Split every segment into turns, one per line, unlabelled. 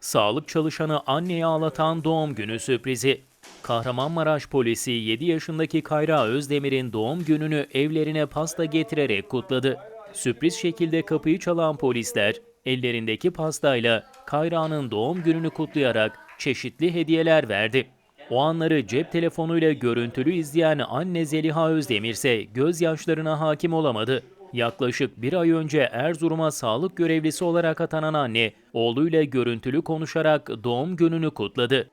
Sağlık çalışanı anneyi ağlatan doğum günü sürprizi. Kahramanmaraş polisi 7 yaşındaki Kayra Özdemir'in doğum gününü evlerine pasta getirerek kutladı. Sürpriz şekilde kapıyı çalan polisler ellerindeki pastayla Kayra'nın doğum gününü kutlayarak çeşitli hediyeler verdi. O anları cep telefonuyla görüntülü izleyen anne Zeliha Özdemir ise gözyaşlarına hakim olamadı. Yaklaşık bir ay önce Erzurum'a sağlık görevlisi olarak atanan anne, oğluyla görüntülü konuşarak doğum gününü kutladı.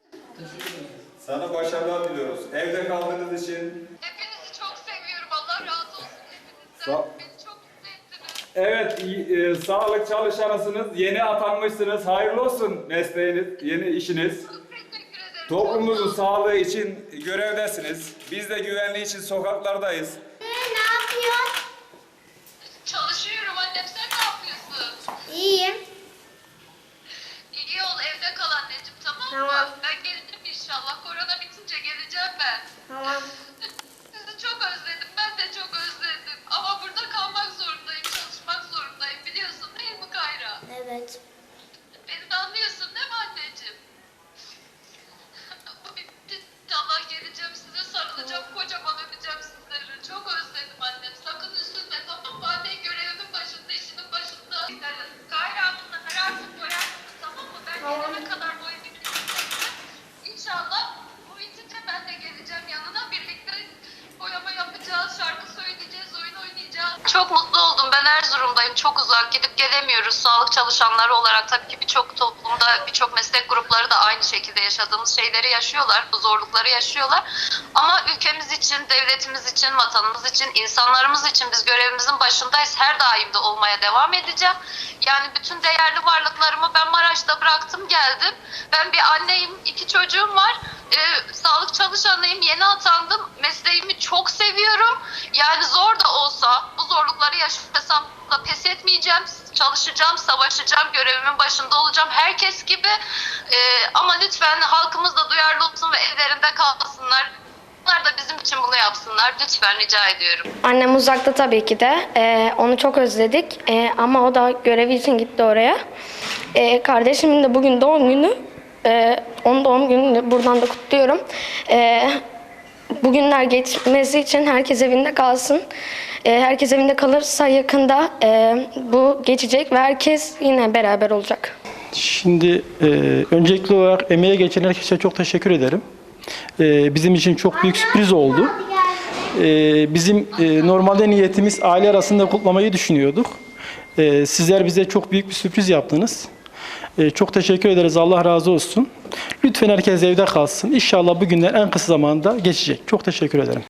Sana başarılar diliyoruz. Evde kaldığınız için.
Hepinizi çok seviyorum. Allah razı olsun hepinizden. Beni çok mutlu ettiniz.
Evet, e, sağlık çalışanısınız. Yeni atanmışsınız. Hayırlı olsun mesleğiniz, yeni işiniz.
Çok teşekkür ederim.
Toplumumuzun sağlığı için görevdesiniz. Biz de güvenliği için sokaklardayız.
Yapıyorsun? İyiyim.
İyi ol. Evde kal anneciğim tamam,
Tamam.
mı? Ben geleceğim inşallah. Korona bitince geleceğim ben.
Tamam.
Sizi çok özledim. Ben de çok özledim. Boyama yapacağız, şarkı söyleyeceğiz, oyun oynayacağız. Çok mutlu oldum. Ben Erzurum'dayım. Çok uzak. Gidip gelemiyoruz. Sağlık çalışanları olarak tabii ki birçok toplumda, birçok meslek grupları da aynı şekilde yaşadığımız şeyleri yaşıyorlar. Bu zorlukları yaşıyorlar. Ama ülkemiz için, devletimiz için, vatanımız için, insanlarımız için biz görevimizin başındayız. Her daim de olmaya devam edeceğim. Yani bütün değerli varlıklarımı ben Maraş'ta bıraktım geldim. Ben bir anneyim, iki çocuğum var. Ee, sağlık çalışanıyım, yeni atandım. Mesleğimi çok seviyorum. Yani zor da olsa, bu zorlukları yaşasam da pes etmeyeceğim. Çalışacağım, savaşacağım, görevimin başında olacağım. Herkes gibi. Ee, ama lütfen halkımız da duyarlı olsun ve evlerinde kalsınlar. Onlar da bizim için bunu yapsınlar. Lütfen rica ediyorum.
Annem uzakta tabii ki de. Ee, onu çok özledik. Ee, ama o da görevi için gitti oraya. Ee, kardeşimin de bugün doğum günü. Ee, onun doğum gününü buradan da kutluyorum. Ee, bugünler geçmesi için herkes evinde kalsın. Ee, herkes evinde kalırsa yakında e, bu geçecek ve herkes yine beraber olacak.
Şimdi e, öncelikli olarak emeğe geçen herkese çok teşekkür ederim. E, bizim için çok büyük sürpriz oldu. E, bizim e, normalde niyetimiz aile arasında kutlamayı düşünüyorduk. E, sizler bize çok büyük bir sürpriz yaptınız. E, çok teşekkür ederiz. Allah razı olsun. Lütfen herkes evde kalsın. İnşallah bu günler en kısa zamanda geçecek. Çok teşekkür ederim.